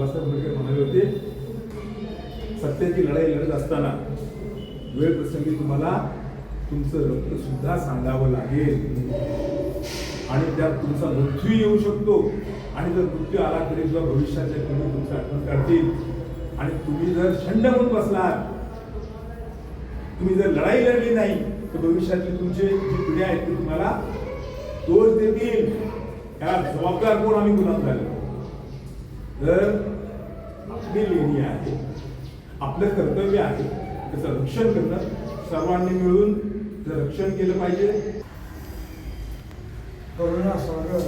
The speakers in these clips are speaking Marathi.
बाबासाहेब आंबेडकर म्हणाले होते सत्याची लढाई लढत असताना वेळ प्रसंगी तुम्हाला तुमचं रक्त सुद्धा सांगावं लागेल. आणि त्यात तुमचा मृत्यू येऊ शकतो. आणि जर मृत्यू आला तरी सुद्धा भविष्यातल्या पिढी तुमचं आठवण काढतील. आणि तुम्ही जर छंड म्हणून बसलात तुम्ही जर लढाई लढली नाही तर भविष्यातली तुमची जी पिढ्या आहेत ते तुम्हाला दोष देतील. याला जबाबदार कोण आम्ही गुन्हा झालो? तर आपली लेणी आहे आपलं कर्तव्य आहे त्याचं रक्षण करणं. सर्वांनी मिळून त्याचं रक्षण केलं पाहिजे. करुणा सागर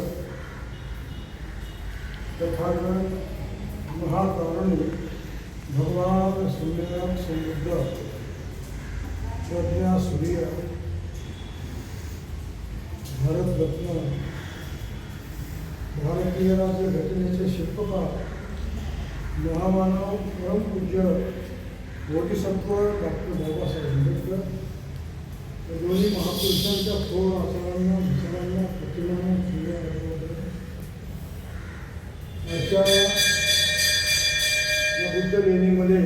तथागत महाकारुणी भगवान सूर्य समुद्र प्रज्ञा सूर्य भारतरत्न भारतीय राज्य घटनेचे शिल्पकार महामानव परमपूज्य बोधिसत्व डॉक्टर बाबासाहेब आंबेडकर. या दोन्ही महापुरुषांच्या थोर आचारांना विचारांना प्रतिमांना फुले आजच्या या बुद्ध लेणीमध्ये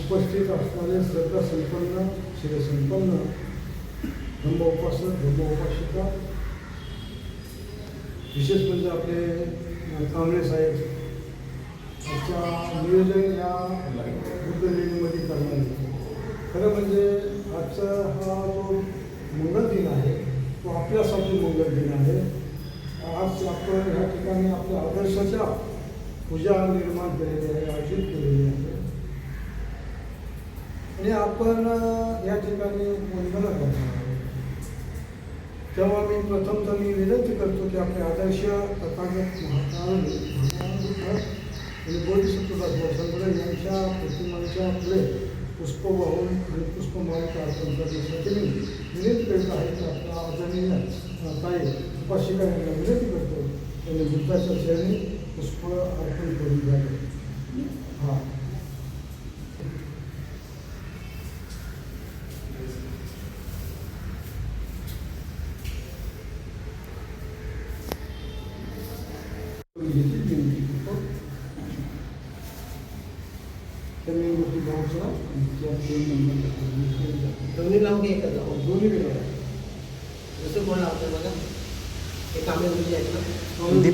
उपस्थित असणारे श्रद्धा संपन्न शिरसंपन्न धर्म उपासिका विशेष म्हणजे आपले कांबळे साहेब याच्या नियोजन या बुद्ध लेणीमध्ये करणार खरं म्हणजे आजचा हा जो मंगल दिन आहे तो आपल्यासाठी मंगल दिन आहे. आज आपण या ठिकाणी आपल्या आदर्शाच्या पूजा निर्माण केलेली आहे आयोजित केलेली आहे. आणि आपण या ठिकाणी वंदना करणार आहोत. तेव्हा मी प्रथम तर मी विनंती करतो की आपले आदर्श तथागत महाकाल भगवान आणि बोधिसत्व संप्रदाय यांच्या प्रतिमांच्या पुढे पुष्प वाहून आणि पुष्पमालिका अर्पण करण्यासाठी मी विनंती करीत आहे. की आपला आदरणीय ताई उपासिका यांना विनंती करतो. त्यांनी बुद्धाच्या श्रेणी पुष्प अर्पण करून द्यावे. हां त्यांनी मोठी गावचा त्या दोन नंबर दोन्ही लावून घे एकच लावून दोन्ही वेळा जसं कोण लावतं बघा हे तांबे गुरुजी आहेत ना दीपकजींना सांगा या तांबे गुरुजी या या नाही नाही तोच आहे, मला या. ओळखायचं. हे गुरुजी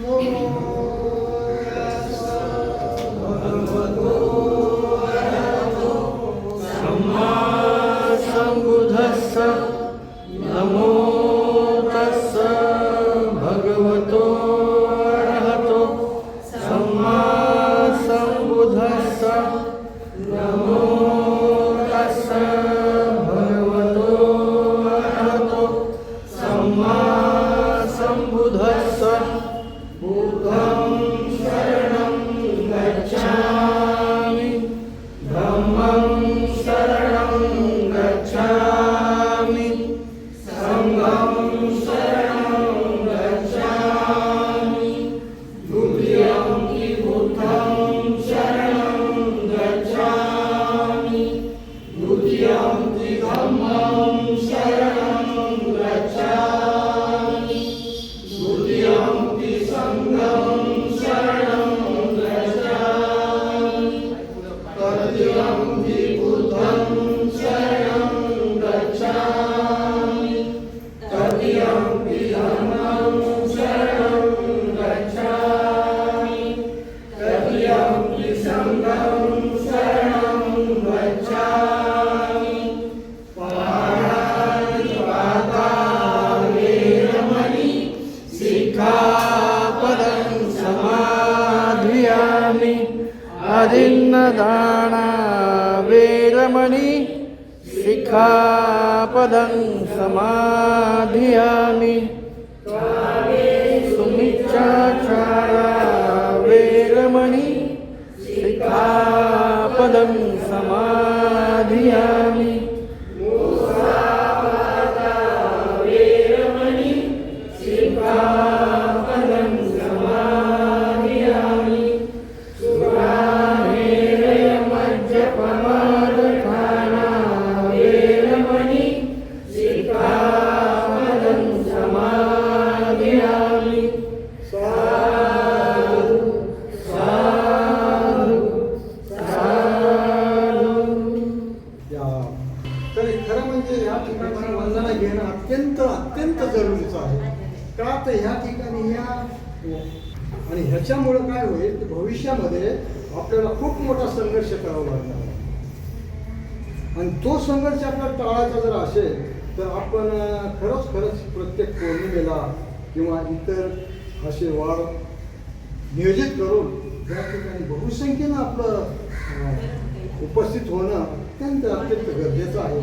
more शिखापदं समाधियामि सुमिच्छाचारा वेरमणि शिखापदं समाधियामि तो संघर्ष आपल्याला टाळायचा जर असेल तर आपण खरंच खरंच प्रत्येक पौर्णिमेला किंवा इतर असे वाढ नियोजित करून त्या ठिकाणी बहुसंख्येनं आपलं उपस्थित होणं अत्यंत अत्यंत गरजेचं आहे.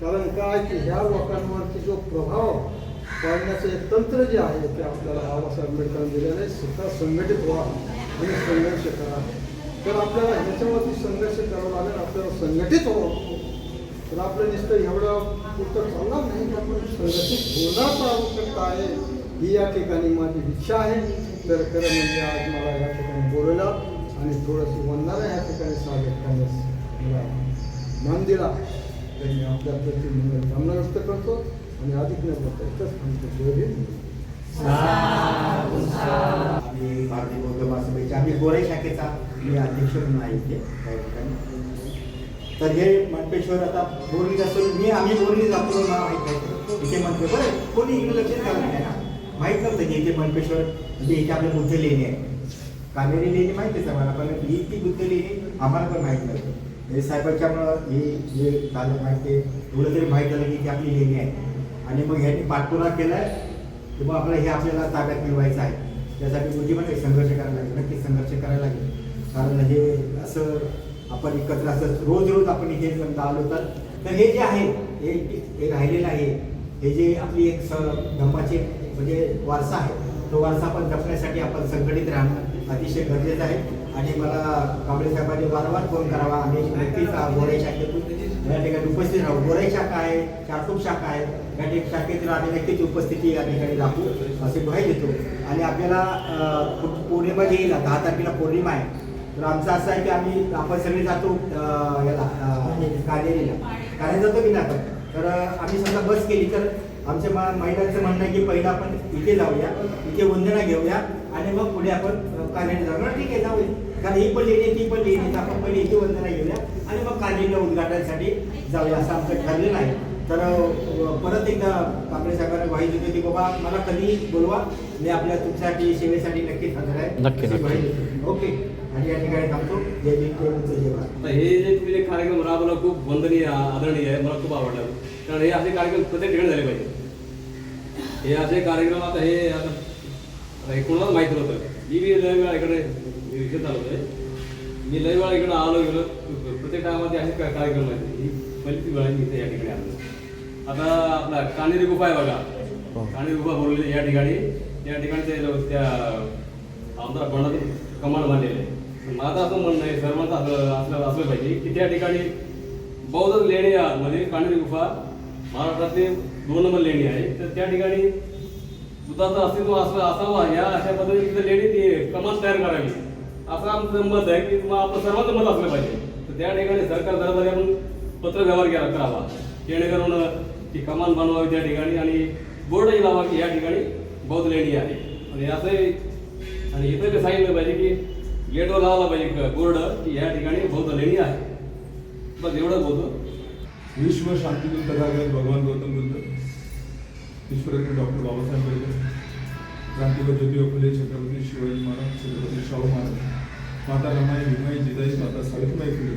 कारण काय की ह्या लोकांवरती जो प्रभाव पाडण्याचं एक तंत्र जे आहे ते आपल्याला बाबासाहेब आंबेडकरांनी दिलेलं आहे स्वतः संघटित व्हा आणि संघर्ष करा. तर आपल्याला ह्याच्यावरती संघर्ष करावा लागेल आपल्याला संघटित व्हावं. तर आपलं नुसतं एवढं पुरतं चालणार नाही. तर आपण संघटित होण्याचा आवश्यकता आहे ही या ठिकाणी माझी इच्छा आहे. तर खरं म्हणजे आज मला या ठिकाणी बोलवलं आणि थोडंसं वंदना या ठिकाणी सादर करण्यास मला मान दिला तर मी आपल्या प्रति कामना व्यक्त करतो आणि अधिक न बोलता जय भीम. आम्ही भारतीय बौद्ध महासभेचे आम्ही गोराई शाखेचा मी अध्यक्ष म्हणून आहे इथे. काही ठिकाणी. तर हे मनपेश्वर आता बोरली असेल मी आम्ही बोरली जातो मला माहीत नाही. इथे म्हणते बरं कोणी इकडे लक्षच घालत नाही ना? माहीत नव्हतं की इथे मनपेश्वर म्हणजे इथे आपले बुद्ध लेणी आहे कानेरी लेणी माहितीच आहे मला पण ही ती बुद्ध लेणी आम्हाला पण माहीत नव्हतं. हे साहेबांच्यामुळं हे जे झालं माहिती एवढं तरी माहीत झालं की ती आपली लेणी आहे आणि मग ह्यांनी केला केलाय की मग आपलं हे आपल्याला ताब्यात मिळवायचं आहे. त्यासाठी मुली पण संघर्ष करायला लागेल नक्की संघर्ष करायला लागेल. कारण हे असं आपण एकत्र असं रोज रोज आपण हे समजा आलो तर तर हे जे आहे हे हे राहिलेलं आहे. हे जे आपली एक स धर्माचे म्हणजे वारसा आहे तो वारसा आपण जपण्यासाठी आपण संघटित राहणं अतिशय गरजेचं आहे. आणि मला कांबळे साहेबांनी वारंवार फोन करावा. आणि नक्कीच गोराई शाखेतून या ठिकाणी उपस्थित राहू. गोराई शाखा आहे चारटूक शाखा आहे. या ठिकाणी शाखेतील आम्ही नक्कीच उपस्थिती या ठिकाणी दाखवू असे ग्वाही देतो. आणि आपल्याला पौर्णिमा येईल दहा तारखेला पौर्णिमा आहे. तर आमचं असं आहे की आम्ही आपण सगळे जातो याला अं, कानेरीला काने जातो मी नाही आपण? तर आम्ही समजा बस केली तर आमच्या मा- महिलांचं म्हणणं आहे की पहिलं आपण इथे जाऊया इथे वंदना घेऊया आणि मग पुढे आपण अं, कानेरी ना ठीक आहे जाऊया. कारण ही पण लेणी आहे, ती पण लेणी आहे. आपण पहिले इथे वंदना घेऊया आणि मग कानेरीला उद्घाटनासाठी जाऊया. असं आमचं ठरलेलं आहे. तर परत एकदा कांबळे साहेबांना ग्वाही देतो की बाबा मला कधी बोलवा मी आपल्या तुमच्यासाठी सेवेसाठी नक्कीच हजर आहे. नक्की. ओके आणि या ठिकाणी थांबतो. जय भीम जय बुद्ध, जय भारत. आता हे जे तुम्ही जे कार्यक्रम राबवला खूप वंदनीय आदरणीय आहे मला खूप आवडलं. कारण हे असे कार्यक्रम प्रत्येक ठिकाणी झाले पाहिजे. हे असे कार्यक्रम आता हे आता हे कोणालाच माहिती नव्हतं. मी बी लय वेळा इकडे रिक्षेत आलो मी लय वेळा इकडे आलो गेलो प्रत्येक टायमामध्ये असे कार्यक्रम आहेत. ही पहिली वेळा मी इथे या ठिकाणी आलो. आता आपला कानेरी गुफा आहे बघा. कानेरी गुफा बोललेली या ठिकाणी. या ठिकाणी ते त्या आमदार बंडातून कमांड बांधलेले माझं असं म्हणणं आहे सर्वांचं असं असलं असलं पाहिजे की त्या ठिकाणी बौद्ध लेणी मध्ये म्हणजे कानेरी गुफा महाराष्ट्रातली दोन नंबर लेणी आहे. तर त्या ठिकाणी बुद्धाचं अस्तित्व असलं असावा या अशा पद्धतीने लेणी ती कमान तयार करावी. असं आमचं मत आहे की मग आपलं सर्वांचं मत असलं पाहिजे. तर त्या ठिकाणी सरकार दरबारी आपण पत्र व्यवहार केला करावा. जेणेकरून ती कमान बनवावी त्या ठिकाणी आणि बोर्डही लावा की या ठिकाणी बौद्ध लेणी आहे. आणि असंही आणि इथं ते सांगितलं पाहिजे की गेटवर लावला पाहिजे बोर्ड की या ठिकाणी बौद्ध लेणी आहे. बस एवढंच बोलतो. विश्व शांतीदूत तथागत भगवान गौतम बुद्ध विश्वरत्न डॉक्टर बाबासाहेब आंबेडकर क्रांतिवीर ज्योतिबा फुले छत्रपती शिवाजी महाराज छत्रपती शाहू महाराज माता रमाई भीमाई जिजाई माता सावित्रीबाई फुले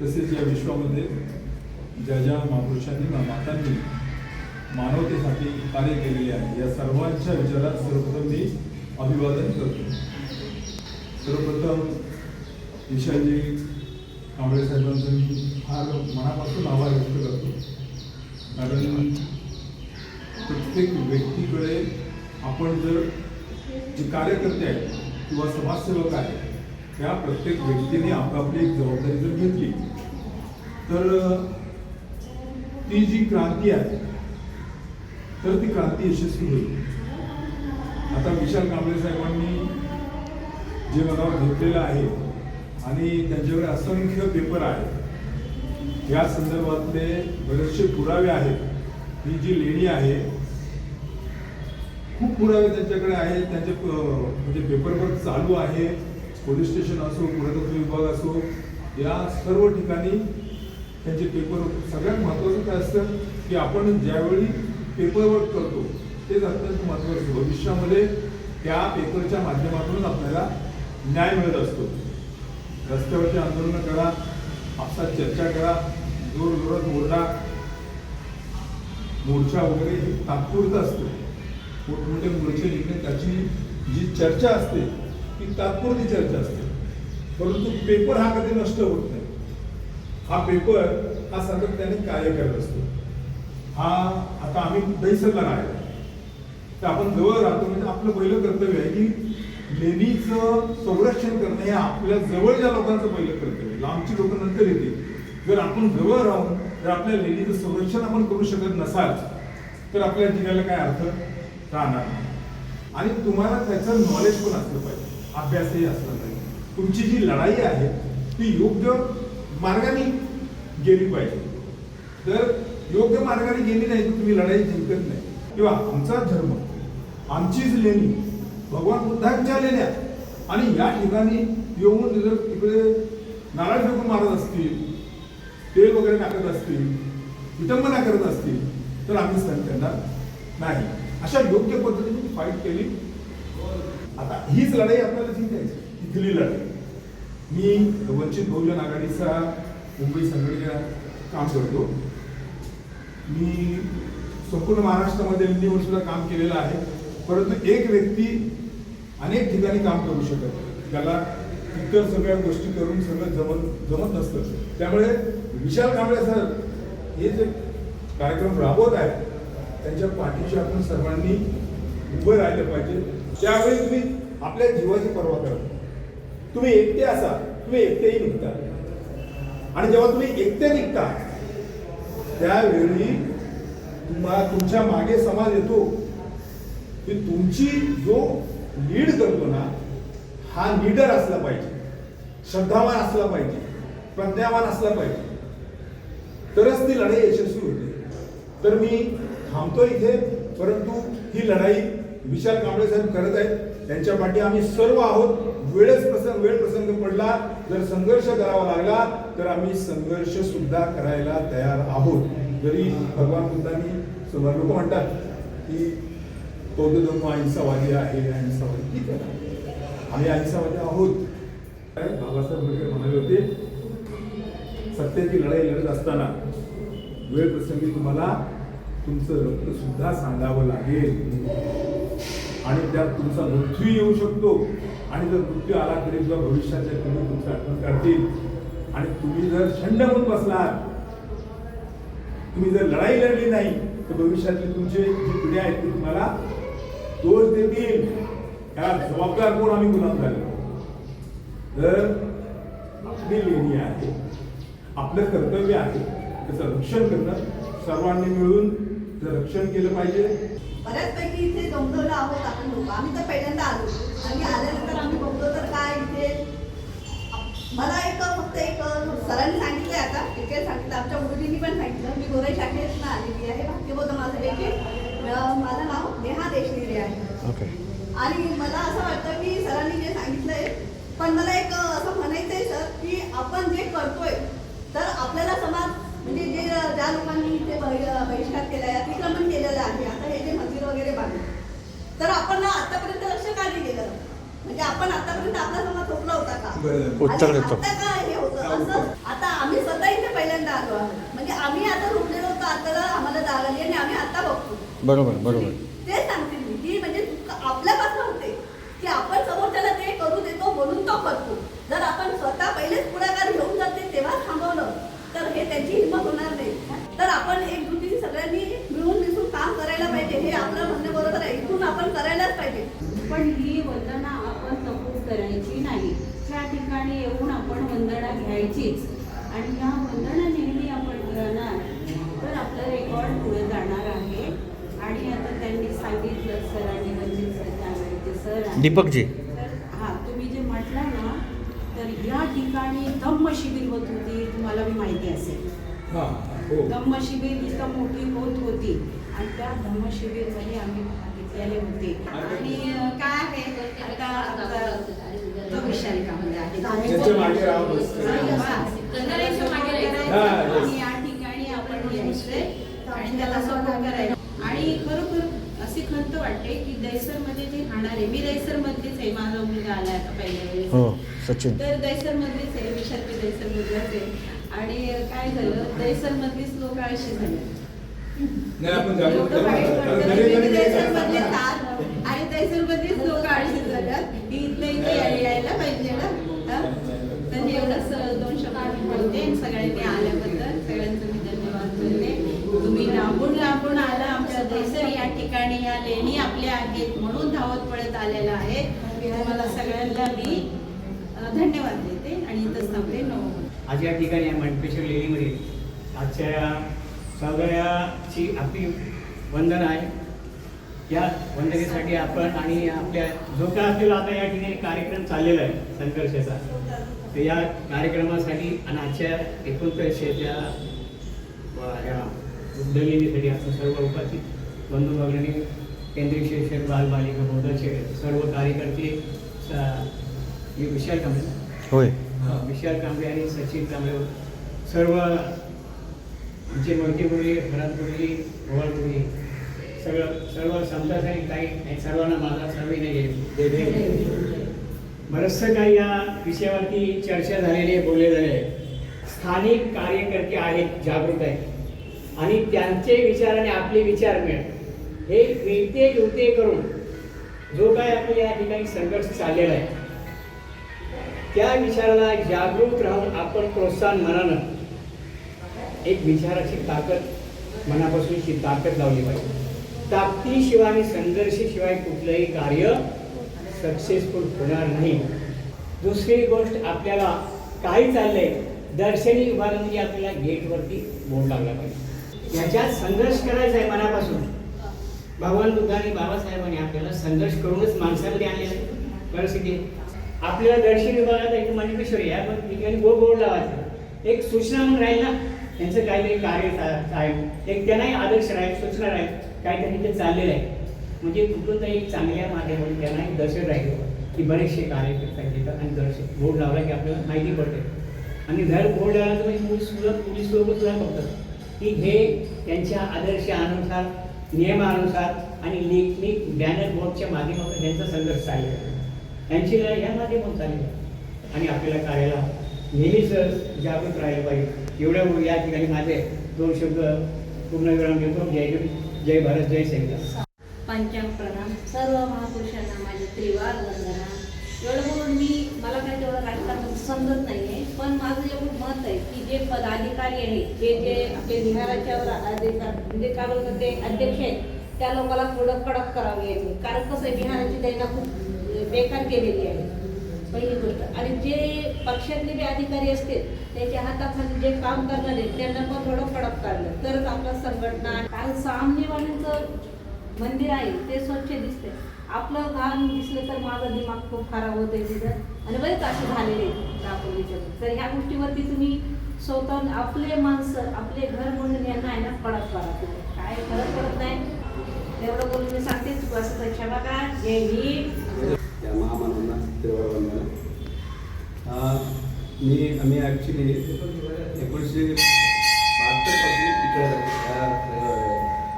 तसेच या विश्वामध्ये ज्या ज्या महापुरुषांनी मा- मातांनी मानवतेसाठी कार्य केलेले आहे. या सर्वांच्या विचारात सर्वप्रथम मी अभिवादन करतो. सर्वप्रथम विशालजी कांबळे साहेबांचं मी फार मनापासून आभार व्यक्त करतो. कारण प्रत्येक व्यक्तीकडे आपण जर जे कार्यकर्ते आहेत किंवा समाजसेवक आहेत त्या प्रत्येक व्यक्तीने आपापली एक जबाबदारी जर घेतली तर ती जी क्रांती आहे तर ती क्रांती यशस्वी होईल. आता विशाल कांबळे साहेबांनी जे मनावर घेतलेलं आहे आणि त्यांच्याकडे असंख्य पेपर आहे या संदर्भातले बरेचसे पुरावे आहेत. ही जी लेणी आहे खूप पुरावे त्यांच्याकडे आहेत. त्यांचे म्हणजे म्हणजे पेपरवर्क चालू आहे पोलीस स्टेशन असो पुरातत्व विभाग असो या सर्व ठिकाणी त्यांचे पेपर सगळ्यात महत्त्वाचं काय असतं की आपण ज्यावेळी पेपरवर्क करतो तेच अत्यंत महत्त्वाचं भविष्यामध्ये त्या पेपरच्या माध्यमातूनच आपल्याला न्याय मिळत असतो. रस्त्यावरची आंदोलनं करा आपसात चर्चा करा जोर जोरात ओरडा मोर्चा वगैरे तात्पुरता असतो. मोठमोठे मोर्चे निघणे त्याची जी चर्चा असते ती तात्पुरती चर्चा असते. परंतु पेपर हा कधी नष्ट होत नाही. हा पेपर हा सातत्याने कार्य करत असतो. हा आता आम्ही दहीसरला आहे तर आपण जवळ राहतो म्हणजे आपलं पहिलं कर्तव्य आहे की लेणीचं संरक्षण करणं हे आपल्या जवळच्या लोकांचं पहिलं कर्तव्य लांबची लोक नंतर येतील. जर आपण जवळ राहून जर आपल्या लेणीचं संरक्षण आपण करू शकत नसाल तर आपल्या जिल्ह्याला काय अर्थ? राहणार नाही. आणि तुम्हाला त्याचं नॉलेज पण असलं पाहिजे. अभ्यासही असला पाहिजे. तुमची जी लढाई आहे ती योग्य मार्गाने गेली पाहिजे. तर योग्य मार्गाने गेली नाही तर तुम्ही लढाई जिंकत नाही. किंवा आमचा धर्म आमचीच लेणी भगवान बुद्धांच्या लेण्या आणि या ठिकाणी येऊन जर तिकडे नारळ फेकून मारत असतील तेल वगैरे टाकत असतील विटंबना करत असतील तर आम्ही सहन करणार नाही. अशा योग्य पद्धतीने फाईट केली. आता हीच लढाई आपल्याला जिंकायची इथली लढाई. मी वंचित बहुजन आघाडीचा मुंबई संघटनेला काम करतो. मी संपूर्ण महाराष्ट्रामध्ये लेणीवर सुद्धा काम केलेलं आहे. परंतु एक व्यक्ती अनेक ठिकाणी काम करू शकत त्याला इतर सगळ्या गोष्टी करून सगळं जमत जमत नसतं. त्यामुळे विशाल कांबळे सर हे जे कार्यक्रम राबवत आहेत त्यांच्या पाठीशी आपण सर्वांनी उभं राहिलं पाहिजे. त्यावेळी तुम्ही आपल्या जीवाची पर्वा करा. तुम्ही एकटे असा तुम्ही एकटेही निघता. आणि जेव्हा तुम्ही एकटे निघता त्यावेळी तुम्हाला तुमच्या मागे समाज येतो की तुमची जो लीड करतो ना हा लीडर असला पाहिजे. श्रद्धावान असला पाहिजे. प्रज्ञावान असला पाहिजे. तरच ती लढाई यशस्वी होते. तर मी थांबतो इथे परंतु ही लढाई विशाल कांबळे साहेब करत आहेत. त्यांच्या पाठी आम्ही सर्व आहोत. वेळच प्रसंग वेळ प्रसंग पडला. जर संघर्ष करावा लागला तर आम्ही संघर्ष सुद्धा करायला तयार आहोत. जरी भगवान बुद्धांनी लोक म्हणतात की बौद्ध धर्म अहिंसावादी आहे अहिंसावादी ठीक आहे. आम्ही अहिंसावादी आहोत. बाबासाहेब आंबेडकर म्हणाले होते सत्याची लढाई लढत असताना वेळ प्रसंगी तुम्हाला तुमचं रक्त सुद्धा सांगावं लागेल. आणि त्यात तुमचा मृत्यू येऊ शकतो. आणि जर मृत्यू आला तरी सुद्धा भविष्याच्या तुम्ही तुमचं आठवण करतील. आणि तुम्ही जर छंड म्हणून बसलात तुम्ही जर लढाई लढली नाही तर भविष्यातली तुमचे जी पिढ्या आहेत ती तुम्हाला दोष देतील. त्याला जबाबदार कोण आम्ही गुलाम झालो तर आपली लेणी आहे. आपलं कर्तव्य आहे. त्याचं रक्षण करणं. सर्वांनी मिळून जर रक्षण केलं पाहिजे. बऱ्याचपैकी इथे जमलेलो आहोत आपण लोक. आम्ही तर पहिल्यांदा आलो. आणि आल्यानंतर आम्ही बघतो तर काय इथे. मला एक फक्त एक सरांनी सांगितलं आता. डिटेल सांगितलं. आमच्या मुलींनी पण सांगितलं. मी गोराई शाखेतनं आलेली आहे. बौद्ध महासभेची अं, माझं नाव नेहा देशनेरे आहे. आणि मला असं वाटतं की सरांनी जे सांगितलंय पण मला एक असं म्हणायचंय सर की आपण जे करतोय तर आपल्याला समाज म्हणजे जे ज्या लोकांनी इथे बहि- बहिष्कार केलाय अतिक्रमण केलेलं आहे वगैरे बांधले. तर आपण ना आतापर्यंत लक्ष का नाही केलं म्हणजे आपण आतापर्यंत आपला समाज थोपला होता का. उत्तर देतो. आता काय हे होतं? असं आता आम्ही स्वतः इथे पहिल्यांदा आलो आहोत. म्हणजे आम्ही आता रुपलेलो होतो आता आम्हाला जाग आली आणि आम्ही आता बघतो. बरोबर बरोबर. ते सांगते मी. की म्हणजे आपल्यापासून होते की आपण समोरच्याला ते करू देतो म्हणून तो करतो. जर आपण स्वतः पहिलेच पुढाकार घेऊन जर ते तेव्हा थांबवलं तर हे त्यांची हिंमत होणार नाही. तर आपण एकजुटीने सगळ्यांनी मिळून मिसळून काम करायला पाहिजे हे आपलं म्हणणं बरोबर आहे. इथून आपण करायलाच पाहिजे. पण ही वंदना आपण तपून करायची नाही. त्या ठिकाणी येऊन आपण वंदना घ्यायचीच. आणि ह्या वंदना नेहमी आपण करणार तर आपलं रेकॉर्ड पुढे जाणार आहे. आणि आता त्यांनी सांगितलं सरांनी म्हणजे त्यावेळेचे सर आहे. दीपकजी. हा तुम्ही जे म्हटलं ना तर या ठिकाणी धम्म शिबिर होत होती तुम्हाला मी माहिती असेल. हा हो. धम्म शिबिर इतकं मोठी होत होती. आणि त्या धम्म शिबिरमध्ये आम्ही भाग घेतलेले होते. आणि काय आहे? आता आमचा तो. हा, yes. आणि या ठिकाणी आपण आणि त्याला सपोर्ट करायचं आणि खरोखर अशी खंत वाटते की दैसरमध्ये जे राहणारे मी दैसरमधलीच आहे. माझा मुलगा आला आता पहिल्या वेळेस. हो सचिन. तर दैसरमधलीच आहे विशाखी दैसरमधलाच आहे. आणि काय झालं? दैसरमधलीच लोक अशी झाली. नाही आपण जागरूक लोक आळशी की इथल्या इथे याय- यायला पाहिजे ना? तर एवढंच दोन शब्द बोलते. सगळ्यांनी आल्याबद्दल सगळ्यांचं मी धन्यवाद करते तुम्ही लांबून लांबून आला. आमच्या दैसर या ठिकाणी या लेणी आपल्या आहेत म्हणून धावत पळत आलेला आहे. तुम्हाला सगळ्यांना मी धन्यवाद देते आणि इथंच थांबते. नमो आज या ठिकाणी या मंडपेश्वर लेणीमध्ये आजच्या सगळ्याची आपली वंदन आहे. या वंदनेसाठी आपण आणि आपल्या जो काय आपल्याला आता या ठिकाणी कार्यक्रम चाललेला आहे संघर्षाचा. तर या कार्यक्रमासाठी आणि आजच्या एकोणतीसशेच्या ह्या उद्योगिनीसाठी आपण सर्व उपस्थित बंधू भगिनी केंद्रीय शिक्षक बालबालिका बोधचे सर्व कार्यकर्ते विशाल कांबळे. होय. विशाल कांबळे आणि सचिन कांबळे सर्व आमचे मोठी मुली भरत मुली ओवळ मुली सगळं सर्व समजाच आणि काही आणि सर्वांना माझा सर्व बरंचसं काही या विषयावरती चर्चा झालेली आहे बोलले झाले आहे. स्थानिक कार्यकर्ते आहेत जागृत आहेत. आणि त्यांचे विचार आणि आपले विचार मिळत हे मिळते जुळते करून जो काय आपल्या या ठिकाणी संघर्ष चाललेला आहे त्या विचाराला जागरूक राहून आपण प्रोत्साहन मनानं एक विचाराची ताकद मनापासून ताकद लावली पाहिजे. ताकदीशिवाय आणि संघर्षाशिवाय कुठलंही कार्य सक्सेसफुल होणार नाही. दुसरी गोष्ट आपल्याला काय चाललंय दर्शनी उभारलं म्हणजे आपल्याला गेटवरती बोर्ड लागला पाहिजे. याच्यात संघर्ष करायचा आहे मनापासून. भगवान बुद्धाने बाबासाहेबांनी आपल्याला संघर्ष करूनच माणसामध्ये आणलेलं परिस्थिती. आपल्याला दर्शनी विभागात एक मंडपेश्वर या पण ठिकाणी गो बोर्ड लावायचा. एक सूचना म्हणून राहील ना त्यांचं काहीतरी कार्य चा- आहे एक त्यांनाही आदर्श राहील सूचना राहील काहीतरी ते चाललेलं आहे. म्हणजे कुठून तरी एक चांगल्या माध्यमातून त्यांनाही दर्शन राहिलं की बरेचसे कार्यकर्ते आहेत आणि दर्शन. बोर्ड लावला की आपल्याला माहिती पडते. आणि जर बोर्ड लावला तर म्हणजे सुद्धा पोलीस लोक सुद्धा बघतात. की हे त्यांच्या आदर्शानुसार नियमानुसार आणि लेखनी बॅनर बोर्डच्या माध्यमातून त्यांचा संघर्ष चाललेला आहे. त्यांची लढाई या माध्यमातून चालली आणि आपल्याला कार्याला नेहमीच जागृत राहिलं पाहिजे. एवढं या ठिकाणी माझे दोन शब्द पूर्ण विराम घेतो. जय जय भारत जय सैनिक. पंचांग प्रणाम. सर्व महापुरुषांना माझे त्रिवार वंदना. एवढं बोलून मी मला काही तेवढं राजकारण समजत नाही आहे पण माझं एवढं मत आहे की जे पदाधिकारी आहेत जे जे आपले बिहाराच्यावर अधिकार म्हणजे काय बोलतात ते अध्यक्ष आहेत त्या लोकांना थोडं कडक करावे कारण कसं आहे बिहाराची त्यांना खूप बेकार केलेली आहे. पहिली गोष्ट. आणि जे पक्षातले जे अधिकारी असतील त्याच्या हाताखाली जे काम करणारे त्यांना पण थोडं कडक काढलं. तरच आपला संघटना कारण सामनेवाल्यांचं मंदिर आहे ते स्वच्छ दिसते आपलं घाण दिसलं तर माझा दिमाग खूप खराब होतोय तिथं. आणि बरेच असे झालेले आहेत तर ह्या गोष्टीवरती तुम्ही स्वतः आपले माणसं आपले घर म्हणून यांना आहे ना कडक करा तुम्ही काय फरक पडत नाही. एवढं बोलून मी सांगतेच बस असं क्षमा करा. जय भीम वंदना अं, मी आम्ही ॲक्च्युली एकोणीसशे बहात्तरपासून तिकडे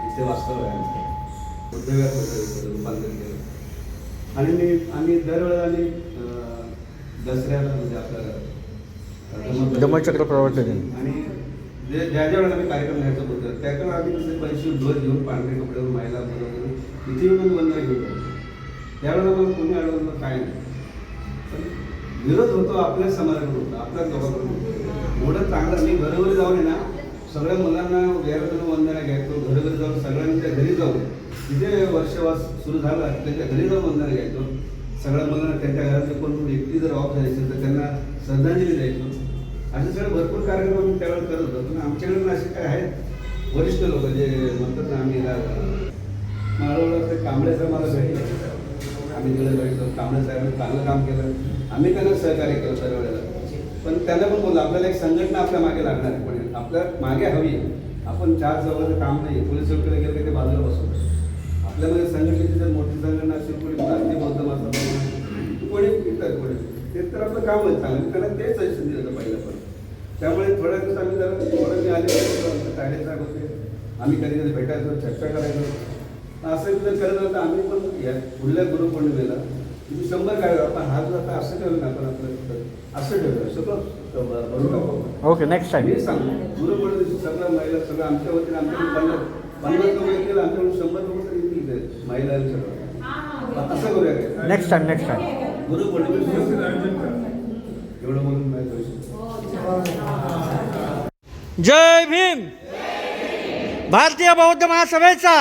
इथे वास्तव आहे आमचं. उद्योगात रूपांतर केलं. आणि मी आम्ही दरवेळेला आम्ही दसऱ्याला म्हणजे आपलं अं, धम्मचक्र प्रवर्तन. आणि जे ज्या ज्या वेळेला आम्ही कार्यक्रम घ्यायचं होतं त्याकडे आम्ही जसे पैसे ध्वज घेऊन पांढरे कपडे महिला बोलवून इथे येऊन वंदना घेऊन त्यावेळेला मला कोणी अडवलं काय नाही. पण विरोध होतो आपल्याच समाजाकडून होतो आपल्याच लोकांकडून होतो. एवढं चांगलं मी घरोघरी जाऊन आहे ना सगळ्या मुलांना घरातून वंदना घ्यायचो घरोघरी जाऊन सगळ्यांच्या घरी जाऊन तिथे वर्षवास सुरू झाला त्यांच्या घरी जाऊन वंदना घ्यायचो. सगळ्या मुलांना त्यांच्या घरातले कोण व्यक्ती जर ऑफ झाली असेल तर त्यांना श्रद्धांजली द्यायचो. असे सगळे भरपूर कार्यक्रम आम्ही त्यावेळेस करत होतो पण आमच्याकडे पण असे काय आहेत वरिष्ठ लोक जे म्हणतात ना आम्ही माळवलं ते कांबळ्याचा मला भेटले आम्ही गेलो बघितलं कांबळे साहेबांनी चांगलं काम केलं. आम्ही त्यांना सहकार्य केलं सर्व वेळेला. पण त्यांना पण बोललं आपल्याला एक संघटना आपल्या मागे लागणार आहे. पण आपल्या मागे हवी आपण चार जवळचं काम नाही पोलीस चौकीला गेलं तर ते बाजूला बसवतो आपल्यामध्ये संघटनेची जर मोठी संघटना असेल कोणी भारतीय बौद्ध मासा कोणी इतर कोणी? ते तर आपलं काम आहे चांगलं. त्यांना तेच सजेशन दिलं होतं पहिलं पण त्यामुळे थोड्या दिवस आम्ही जरा थोडं मी आले कायदे साहेब होते आम्ही कधी कधी भेटायचो चर्चा करायचो. असं जर करत होतं आम्ही पण या पुढल्या गुरुपौर्णिमेला तुम्ही शंभर काय आपण हा जो आता असं ठेवलं ना आपण आपलं असं ठेवलं सगळं भरून टाकू. ओके नेक्स्ट टाइम मी सांगतो गुरुपौर्णिमेची सगळं महिला सगळं आमच्या वतीने आमच्या पन्नास पन्नास लोक येतील आमच्याकडून शंभर लोक तरी येतील. महिला आणि सगळं. असं करूया काय? नेक्स्ट टाइम नेक्स्ट टाइम गुरुपौर्णिमेची एवढं नाही शकतो जय भीम. भारतीय बौद्ध महासभेचा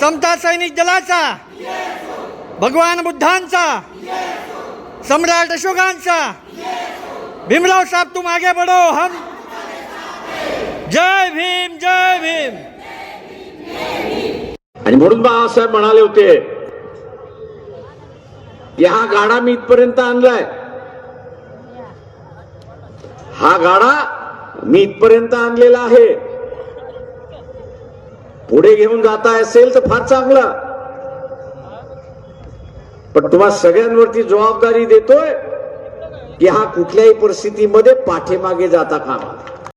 समता सैनिक दलाचा भगवान बुद्धांचा सम्राट अशोकांचा भीमराव साहेब तुम आगे बढ़ो हम जय भीम जय भीम. आणि म्हणून बाळासाहेब म्हणाले होते हा गाडा मी इथपर्यंत आणलाय. हा गाडा मी इथपर्यंत आणलेला आहे. पुढे घेऊन जाता असेल तर फार चांगलं. पण तुम्हा सगळ्यांवरती जबाबदारी देतोय की हा कुठल्याही परिस्थितीमध्ये पाठीमागे जाता कामा